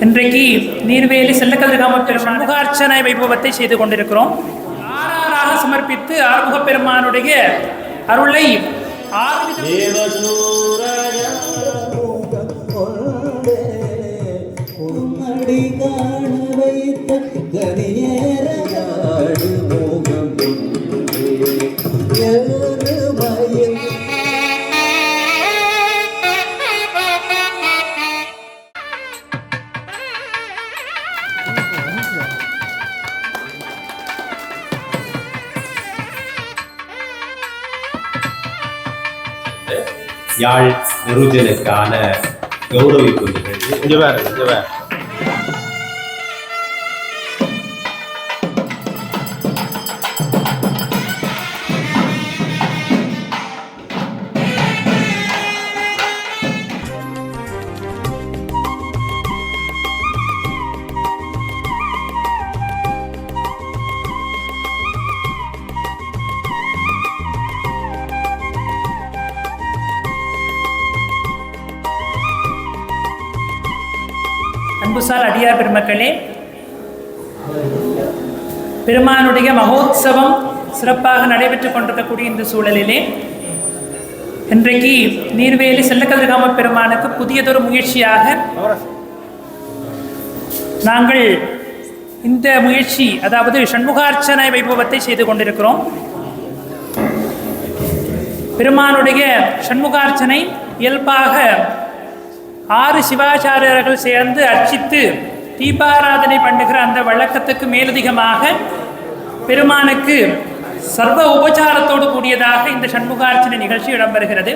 இன்றைக்கு நீர்வேலி செல்லக்கதிர்காம பெருமான் முகார்ச்சனை வைபவத்தை செய்து கொண்டிருக்கிறோம். ஆறாறாக சமர்ப்பித்து ஆறுமுக பெருமானுடைய அருளை ஆறு யாழ் நெருஜனுக்கான கௌரவிப்பு நிகழ்வு மக்களே பெருமானுடைய மகோத்சவம் சிறப்பாக நடைபெற்றுக் கொண்டிருக்கக்கூடிய இந்த சூழலிலே இன்றைக்கு நீர்வேலி செல்லக்கதிர்காம பெருமானுக்கு புதியதொரு முயற்சியாக நாங்கள் இந்த முயற்சி அதாவது சண்முகார்ச்சனை வைபவத்தை செய்து கொண்டிருக்கிறோம். பெருமானுடைய சண்முகார்ச்சனை இயல்பாக ஆறு சிவாச்சாரியர்கள் சேர்ந்து அர்ச்சித்து தீபாராதனை பண்ணுகிற அந்த வழக்கத்துக்கு மேலதிகமாக பெருமானுக்கு சர்வ உபச்சாரத்தோடு கூடியதாக இந்த சண்முகார்ச்சனை நிகழ்ச்சி இடம்பெறுகிறது.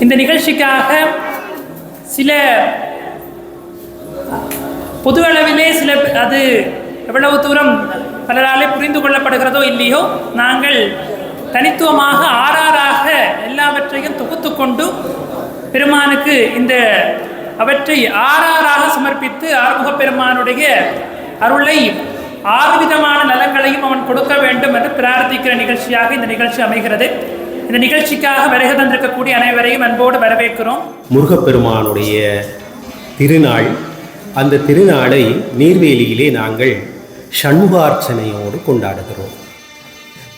இந்த நிகழ்ச்சிக்காக சில பொது அளவிலே சில அது எவ்வளவு தூரம் பலராலே புரிந்து கொள்ளப்படுகிறதோ இல்லையோ நாங்கள் தனித்துவமாக ஆறாறாக எல்லாவற்றையும் தொகுத்து கொண்டு பெருமானுக்கு இந்த அவற்றை ஆறாறாக சமர்ப்பித்து ஆறுமுக பெருமானுடைய அருளை ஆறு விதமான நலங்களையும் அவன் கொடுக்க வேண்டும் என்று பிரார்த்திக்கிற நிகழ்ச்சியாக இந்த நிகழ்ச்சி அமைகிறது. இந்த நிகழ்ச்சிக்காக வருகை தந்திருக்கக்கூடிய அனைவரையும் அன்போடு வரவேற்கிறோம். முருகப்பெருமானுடைய திருநாள் அந்த திருநாளை நீர்வேலியிலே நாங்கள் சண்முகார்ச்சனையோடு கொண்டாடுகிறோம்.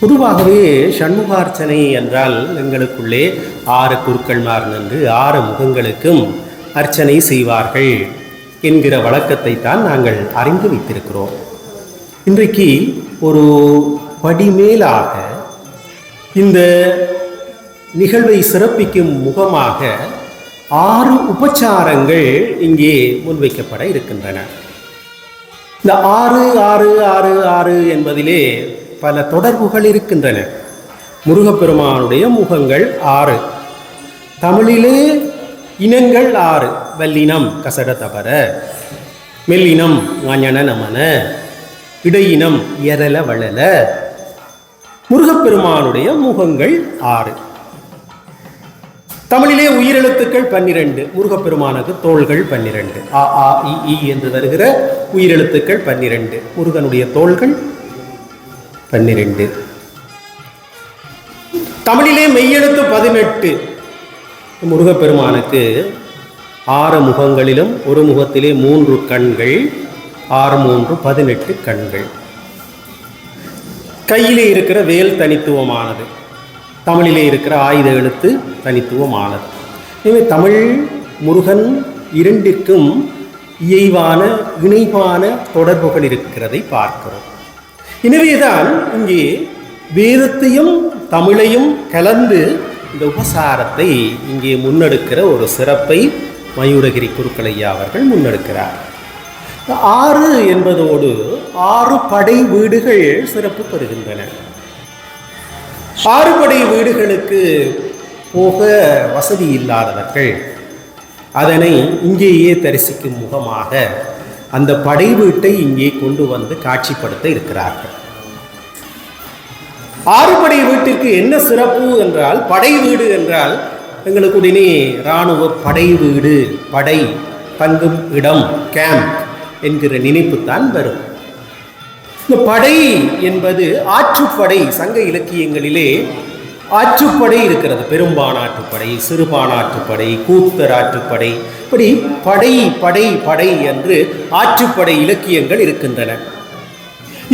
பொதுவாகவே சண்முகார்ச்சனை என்றால் எங்களுக்குள்ளே ஆறு குருக்கள்மார் நின்று ஆறு முகங்களுக்கும் அர்ச்சனை செய்வார்கள் என்கிற வழக்கத்தை தான் நாங்கள் அறிந்து வைத்திருக்கிறோம். இன்றைக்கு ஒரு படிமேலாக இந்த நிகழ்வை சிறப்பிக்கும் முகமாக ஆறு உபச்சாரங்கள் இங்கே முன்வைக்கப்பட இருக்கின்றன. இந்த ஆறு ஆறு ஆறு ஆறு என்பதிலே பல தொடர்புகள் இருக்கின்றன. முருகப்பெருமானுடைய முகங்கள் ஆறு. தமிழிலே இனங்கள் ஆறு. வல்லினம் கசட தபர. மெல்லினம் ஞான நமன. இடையினம் எரல வளல முருகப்பெருமானுடைய முகங்கள் ஆறு. தமிழிலே உயிரெழுத்துக்கள் பன்னிரண்டு முருகப்பெருமானுக்கு தோள்கள் பன்னிரண்டு. ஆ ஆ இ ஈ என்று வருகிற உயிரெழுத்துக்கள் பன்னிரண்டு முருகனுடைய தோள்கள் பன்னிரண்டு. தமிழிலே மெய்யெழுத்து பதினெட்டு. முருகப்பெருமானுக்கு ஆறு முகங்களிலும் ஒரு முகத்திலே மூன்று கண்கள் ஆறு மூன்று பதினெட்டு கண்கள். கையிலே இருக்கிற வேல் தனித்துவமானது தமிழிலே இருக்கிற ஆயுத எழுத்து தனித்துவமானது. எனவே தமிழ் முருகன் இரண்டிற்கும் இயைவான இணைவான தொடர்புகள் இருக்கிறதை பார்க்கிறோம். எனவேதான் இங்கே வேதத்தையும் தமிழையும் கலந்து இந்த உபசாரத்தை இங்கே முன்னெடுக்கிற ஒரு சிறப்பை மயூரகிரி குருக்களையா அவர்கள் முன்னெடுக்கிறார். ஆறு என்பதோடு ஆறு படை வீடுகள் சிறப்பு பெறுகின்றன ஆறுபடை வீடுகளுக்கு போக வசதி இல்லாதவர்கள் அதனை இங்கேயே தரிசிக்கும் முகமாக அந்த படை வீட்டை இங்கே கொண்டு வந்து காட்சிப்படுத்த இருக்கிறார்கள். ஆறுபடை வீட்டிற்கு என்ன சிறப்பு என்றால் படை வீடு என்றால் எங்களுக்கு உடனே இராணுவ படை வீடு படை தங்கும் இடம் கேம்ப் என்கிற நினைப்பு தான் வரும். இந்த படை என்பது ஆற்றுப்படை சங்க இலக்கியங்களிலே ஆற்றுப்படை இருக்கிறது. பெரும்பானாற்றுப்படை சிறுபானாற்றுப்படை கூத்தர் ஆற்றுப்படை இப்படி படை படை படை என்று ஆற்றுப்படை இலக்கியங்கள் இருக்கின்றன.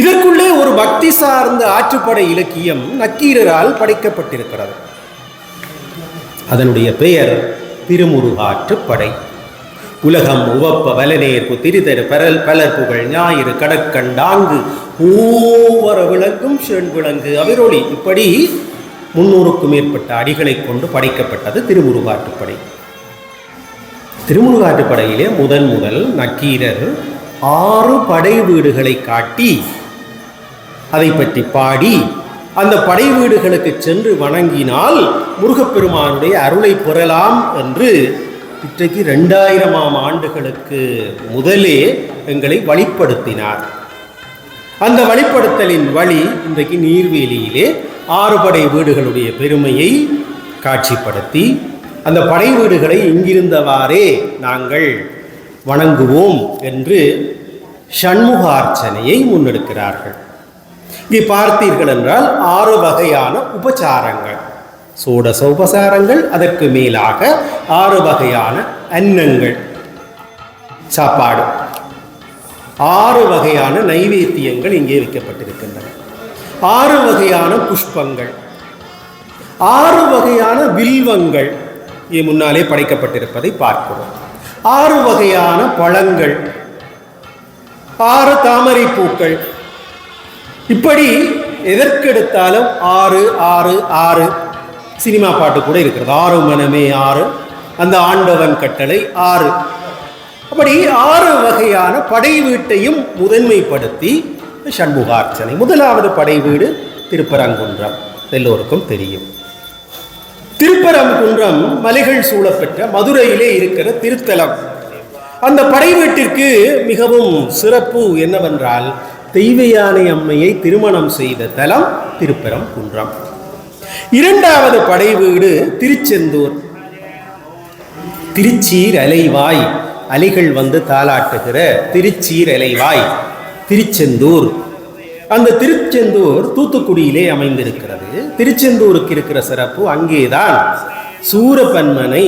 இதற்குள்ளே ஒரு பக்தி சார்ந்த ஆற்றுப்படை இலக்கியம் நக்கீரரால் படைக்கப்பட்டிருக்கிறது. அதனுடைய பெயர் திருமுருகாற்றுப்படை உலகம் உவப்ப வலநேர்ப்பு திரிதரு பரல் பலர் புகழ் ஞாயிறு கடற்கண்டாங்கு ஓவர விளங்கும் செண் விளங்கு அவிரொளி. இப்படி முன்னூறுக்கும் மேற்பட்ட அடிகளை கொண்டு படைக்கப்பட்டது திருமுருகாற்றுப்படை திருமுருகாட்டுப்படையிலே முதன் முதல் நக்கீரர் ஆறு படை வீடுகளை காட்டி அதை பற்றி பாடி அந்த படை வீடுகளுக்கு சென்று வணங்கினால் முருகப்பெருமானுடைய அருளை பெறலாம் என்று இன்றைக்கு ரெண்டாயிரமாம் ஆண்டுகளுக்கு முதலே எங்களை வழிப்படுத்தினார். அந்த வழிப்படுத்தலின் வழி இன்றைக்கு நீர்வேலியிலே ஆறுபடை வீடுகளுடைய பெருமையை காட்சிப்படுத்தி அந்த படை வீடுகளை இங்கிருந்தவாறே நாங்கள் வணங்குவோம் என்று சண்முகார்ச்சனையை முன்னெடுக்கிறார்கள். இங்கே பார்த்தீர்கள் என்றால் ஆறு வகையான உபசாரங்கள். சோடச உபசாரங்கள் அதற்கு மேலாக ஆறு வகையான அன்னங்கள். சாப்பாடு. ஆறு வகையான நைவேத்தியங்கள் இங்கே வைக்கப்பட்டிருக்கின்றன. ஆறு வகையான புஷ்பங்கள். ஆறு வகையான வில்வங்கள். இங்கே முன்னாலே படைக்கப்பட்டிருப்பதை பார்க்கிறோம். ஆறு வகையான பழங்கள். ஆறு தாமரை பூக்கள் இப்படி எதற்கெடுத்தாலும் ஆறு ஆறு ஆறு சினிமா பாட்டு கூட இருக்கிறது. ஆறு மனமே ஆறு. அந்த ஆண்டவன் கட்டளை ஆறு. அப்படி ஆறு வகையான படை வீட்டையும் முதன்மைப்படுத்தி சண்முகார்ச்சனை. முதலாவது படை வீடு திருப்பரங்குன்றம். எல்லோருக்கும் தெரியும். திருப்பரங்குன்றம் மலைகள் சூழப்பெற்ற மதுரையிலே இருக்கிற திருத்தலம். அந்த படை வீட்டிற்கு மிகவும் சிறப்பு என்னவென்றால் தெய்வயானை அம்மையை திருமணம் செய்த தலம் திருப்பரங்குன்றம் இரண்டாவது படை வீடு திருச்செந்தூர். திருச்சீர் அலைவாய் அலைகள் வந்து தாளாட்டுகிற திருச்சீர் அலைவாய் திருச்செந்தூர். அந்த திருச்செந்தூர் தூத்துக்குடியிலே அமைந்திருக்கிறது. திருச்செந்தூருக்கு இருக்கிற சிறப்பு அங்கேதான் சூரபன்மனை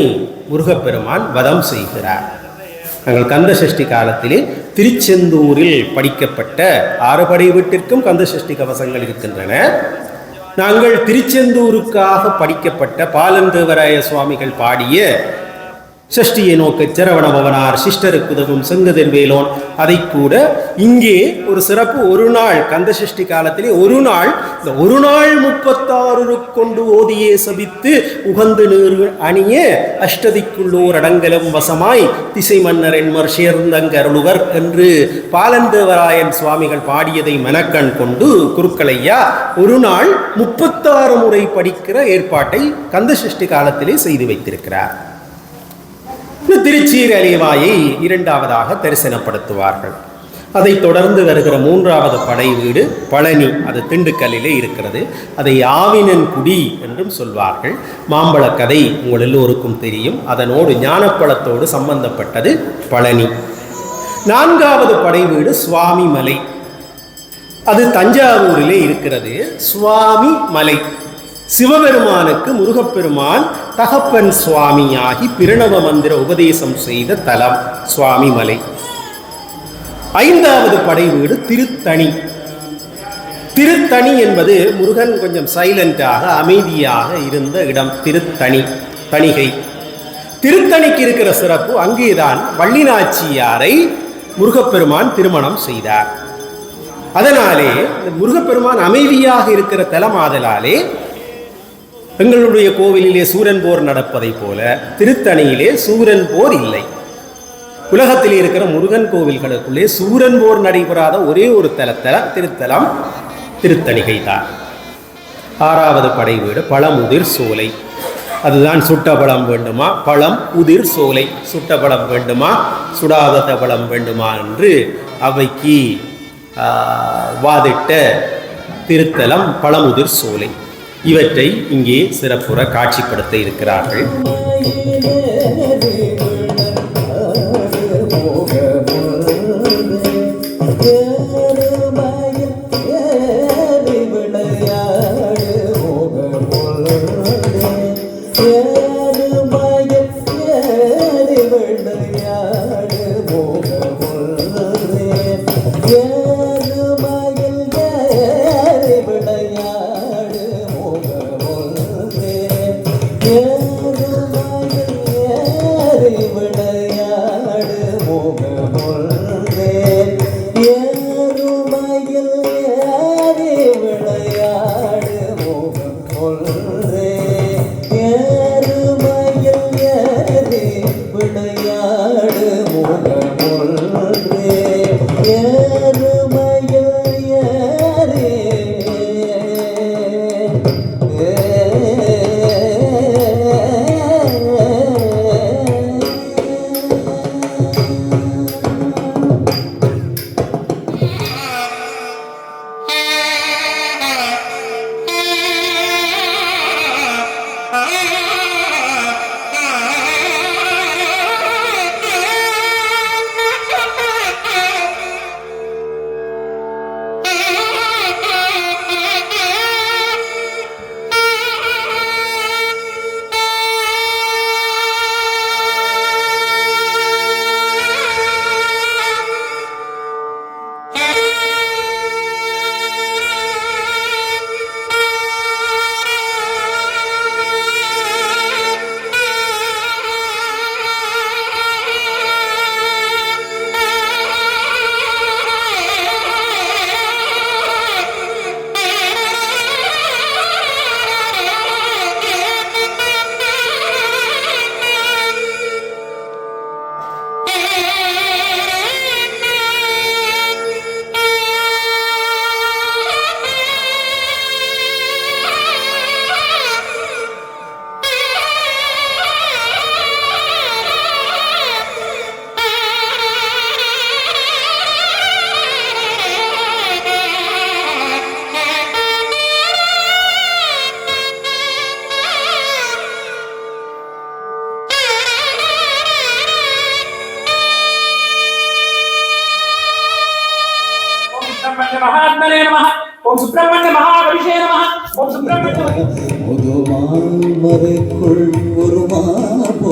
முருகப்பெருமான் வதம் செய்கிறார். நாங்கள் கந்த சஷ்டி காலத்திலே திருச்செந்தூரில் படிக்கப்பட்ட ஆறுபடை வீட்டிற்கும் கந்த சஷ்டி கவசங்கள் இருக்கின்றன. நாங்கள் திருச்செந்தூருக்காக படிக்கப்பட்ட பாலந்தேவராய சுவாமிகள் பாடிய சஷ்டியை நோக்க சரவண பவனார் சிஸ்டருக்கு உதவும் செங்கதிர் வேலோன் அதை கூட இங்கே ஒரு சிறப்பு ஒரு நாள் கந்த சஷ்டி காலத்திலே ஒரு நாள் இந்த ஒரு நாள் முப்பத்தாறு கொண்டு ஓதியே சபித்து உகந்து நீர் அணிய அஷ்டதிக்குள்ளோர் அடங்கலம் வசமாய் திசை மன்னர் என்மர் சேர்ந்தங்கருளுவர் என்று பாலந்தேவராயன் சுவாமிகள் பாடியதை மனக்கண் கொண்டு குருக்களையா ஒரு நாள் முப்பத்தாறு முறை படிக்கிற ஏற்பாட்டை கந்த சஷ்டி காலத்திலே செய்து வைத்திருக்கிறார். இந்த திருச்சீர் அலிவாயை இரண்டாவதாக தரிசனப்படுத்துவார்கள். அதைத் தொடர்ந்து வருகிற மூன்றாவது படை வீடு பழனி. அது திண்டுக்கல்லிலே இருக்கிறது. அதை ஆவினன் குடி என்றும் சொல்வார்கள். மாம்பழ கதை உங்கள் எல்லோருக்கும் தெரியும். அதனோடு ஞானப்பழத்தோடு சம்பந்தப்பட்டது பழனி. நான்காவது படை வீடு சுவாமி மலை அது தஞ்சாவூரிலே இருக்கிறது. சுவாமி மலை சிவபெருமானுக்கு முருகப்பெருமான் தகப்பன் சுவாமியாகி பிரணவ மந்திர உபதேசம் செய்த தலம் சுவாமி மலை ஐந்தாவது படை வீடு திருத்தணி. திருத்தணி என்பது முருகன் கொஞ்சம் சைலண்டாக அமைதியாக இருந்த இடம் திருத்தணி தணிகை. திருத்தணிக்கு இருக்கிற சிறப்பு அங்கேதான் வள்ளினாச்சியாரை முருகப்பெருமான் திருமணம் செய்தார். அதனாலே இந்த முருகப்பெருமான் அமைதியாக இருக்கிற தலமாதலாலே எங்களுடைய கோவிலிலே சூரன் போர் நடப்பதைப் போல திருத்தணியிலே சூரன் போர் இல்லை. உலகத்தில் இருக்கிற முருகன் கோவில்களுக்குள்ளே சூரன் போர் நடைபெறாத ஒரே ஒரு தலத்தல திருத்தலம் திருத்தணிகை தான். ஆறாவது படை வீடு பழமுதிர் சோலை. அதுதான் சுட்ட பழம் வேண்டுமா? பழம் உதிர் சோலை. சுட்ட பழம் வேண்டுமா? சுடாத பழம் வேண்டுமா என்று அவைக்கு வாதிட்ட திருத்தலம் பழமுதிர் சோலை. இவற்றை இங்கே சிறப்புற காட்சிப்படுத்த இருக்கிறார்கள்.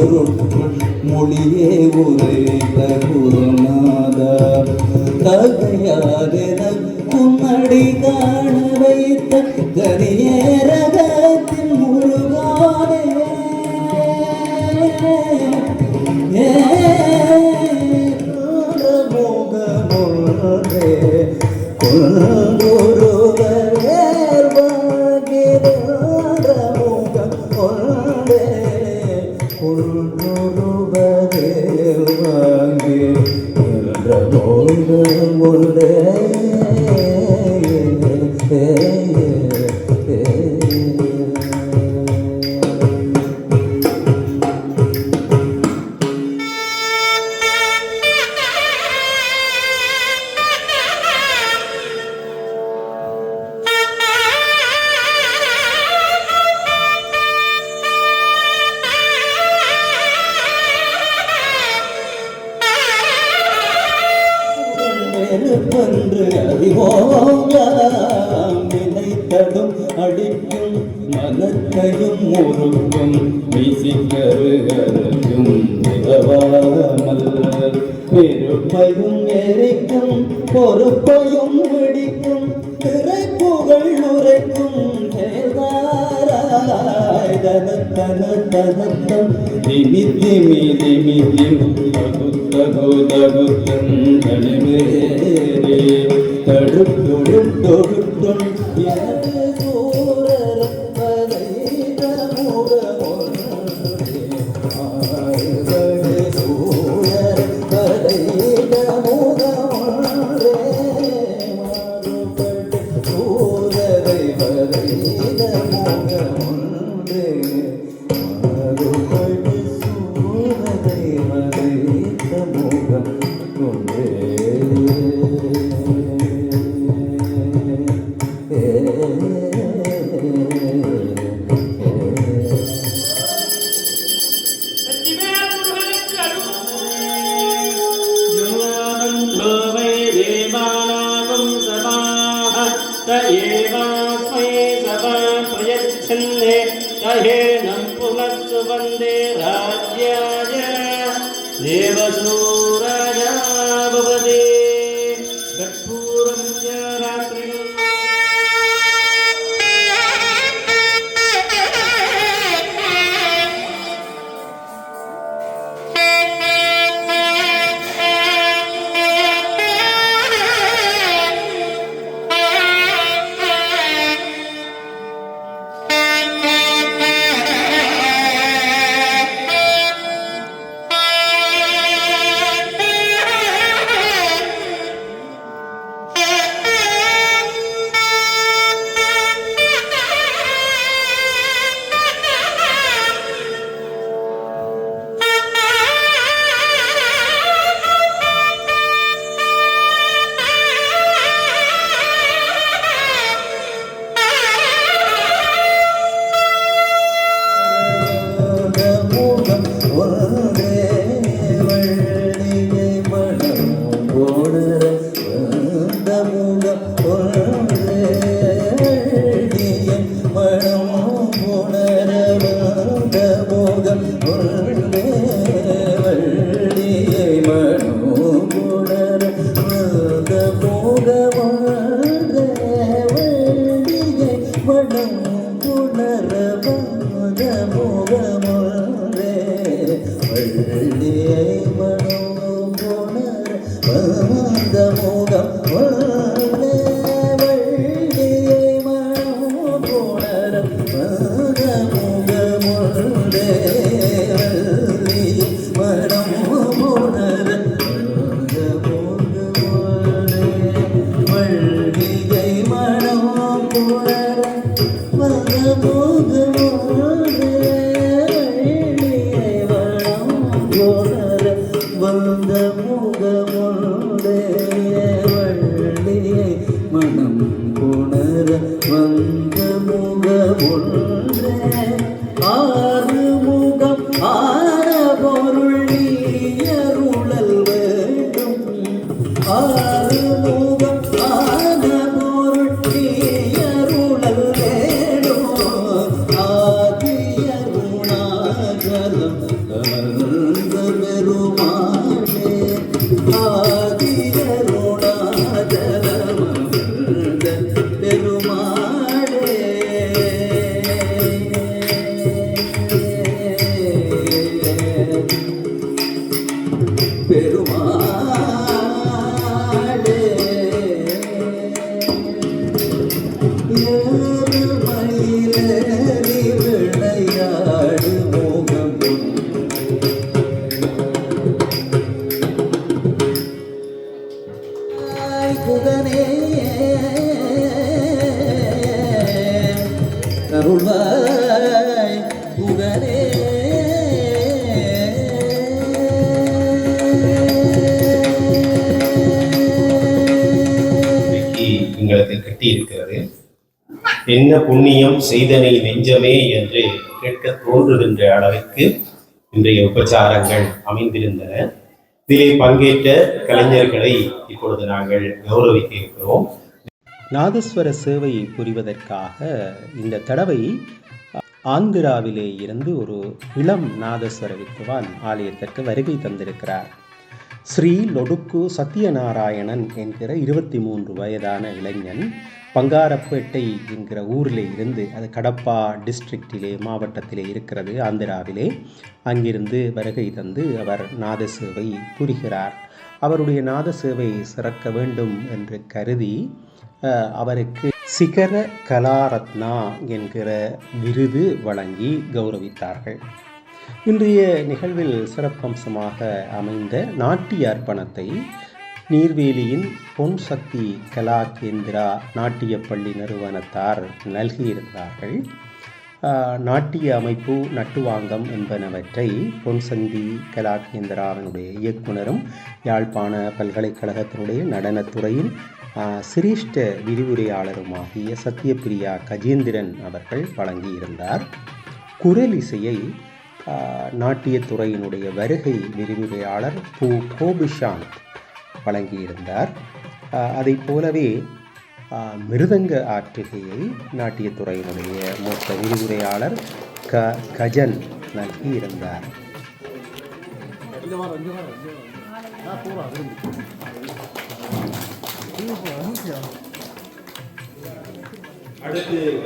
பொருட்கள் மொழியே உரைத்த குருநாத தகையாத உன்னடி காண வைத்த கரியரகத்தின் முழுவானே கொள்வோர் Oh, राज्याय देवसू ஆதியருணாச்சலம் பெருமா எங்களுக்கு கட்டியிருக்கிறது. என்ன புண்ணியம் செய்தனை நெஞ்சமே என்று கேட்க தோன்றுகின்ற அளவிற்கு இன்றைய உபச்சாரங்கள் அமைந்திருந்தன. இதிலே பங்கேற்ற கலைஞர்களை இப்பொழுது நாங்கள் கௌரவிக்க இருக்கிறோம் நாதஸ்வர சேவை புரிவதற்காக இந்த தடவை ஆந்திராவிலே இருந்து ஒரு இளம் நாதஸ்வர வித்துவான் ஆலயத்திற்கு வருகை தந்திருக்கிறார். ஸ்ரீ லொடுக்கு சத்யநாராயணன் என்கிற இருபத்தி மூன்று வயதான இளைஞன் பங்காரப்பேட்டை என்கிற ஊரிலே இருந்து அது கடப்பா டிஸ்ட்ரிக்டிலே மாவட்டத்திலே இருக்கிறது ஆந்திராவிலே. அங்கிருந்து வருகை தந்து அவர் நாத சேவை புரிகிறார். அவருடைய நாத சேவை சிறக்க வேண்டும் என்று கருதி அவருக்கு சிகர கலாரத்னா என்கிற விருது வழங்கி கௌரவித்தார்கள். இன்றைய நிகழ்வில் சிறப்பம்சமாக அமைந்த நாட்டிய அர்ப்பணத்தை நீர்வேலியின் பொன் சக்தி கலா கேந்திரா நாட்டிய பள்ளி நிறுவனத்தார் நல்கியிருந்தார்கள் நாட்டிய அமைப்பு நட்டுவாங்கம் என்பனவற்றை பொன்சந்தி கலா கேந்திராவினுடைய இயக்குனரும் யாழ்ப்பாண பல்கலைக்கழகத்தினுடைய நடனத்துறையின் சிரேஷ்ட விரிவுரையாளருமாகிய சத்யபிரியா கஜேந்திரன் அவர்கள் வழங்கியிருந்தார். குரல் இசையை நாட்டியத்துறையினுடைய வருகை விரிவுரையாளர் பூ. கோபிஷாந்த் வழங்கியிருந்தார். அதை அதைப் போலவே மிருதங்க ஆற்றுகையை நாட்டியத்துறையினுடைய மூத்த விரிவுரையாளர் க. கஜன் நல்கியிருந்தார். அடுத்து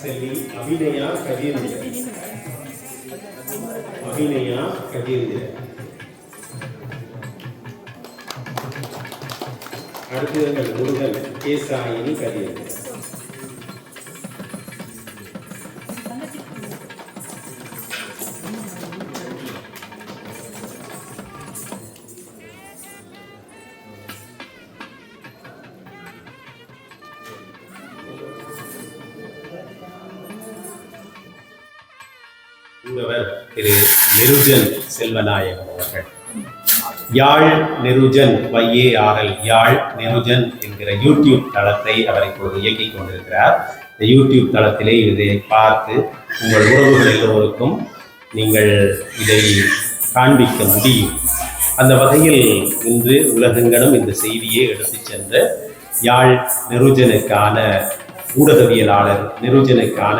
செல்வி அபிநயா கஜேந்திரன் அபிநயா கஜேந்திரன் அடுத்து எங்கள் முருகன் கேசாயினி கஜேந்திரன் என்பவர் நெருஜன் செல்வநாயகம் அவர்கள். யாழ் நெருஜன் வைஏஆர்எல் யாழ் நெருஜன் என்கிற யூடியூப் தளத்தை அவர் இப்போது இயக்கிக் கொண்டிருக்கிறார். இந்த யூடியூப் தளத்திலே இதை பார்த்து உங்கள் உறவுகள் எல்லோருக்கும் நீங்கள் இதை காண்பிக்க முடியும். அந்த வகையில் இன்று உலகெங்கனும் இந்த செய்தியை எடுத்துச் சென்ற யாழ் நெருஜனுக்கான ஊடகவியலாளர் நெருஜனுக்கான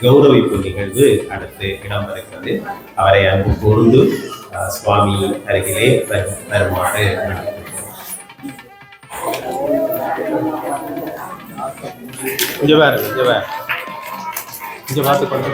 கௌரவிப்பு நிகழ்வு அடுத்து இடம்பெறுகிறது. அவரை அன்பு கூர்ந்து சுவாமி அருகிலே வரும் வருமாறு கொஞ்சம் வேறு பாரு இங்க பார்த்து கொண்டு